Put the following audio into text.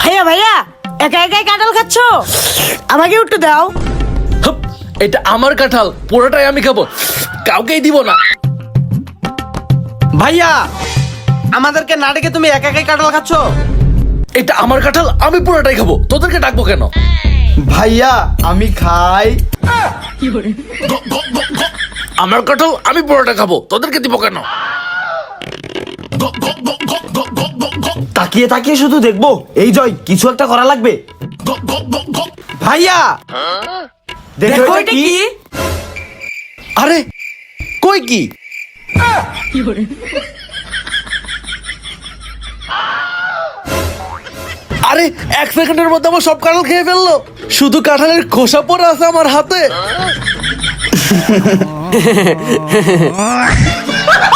ভাইয়া ভাইয়া একা একাই কাঁঠাল খাচ্ছ? আমাকে একটু দাও। এটা আমার কাঁঠাল পুরোটাই আমি খাব। কাউকেই দিব না। ভাইয়া আমাদেরকে না ডেকে তুমি একা একাই কাঁঠাল খাচ্ছ? এটা আমার কাঁঠাল আমি পুরোটাই খাব। তোদেরকে ডাকবো কেন? ভাইয়া আমি খাই। আমার কাঁঠাল আমি পুরোটা খাব। তোদেরকে দিব কেন? তাকিয়ে তাকিয়ে শুধু দেখব। এই জয় কিছু একটা করা লাগবে। ভাইয়া! দেখো এটা কি? আরে কই কি? আরে এক সেকেন্ডের মধ্যে আমার সব কাঁঠাল খেয়ে ফেলল। শুধু কাঁঠালের খোসা পরে আছে আমার হাতে।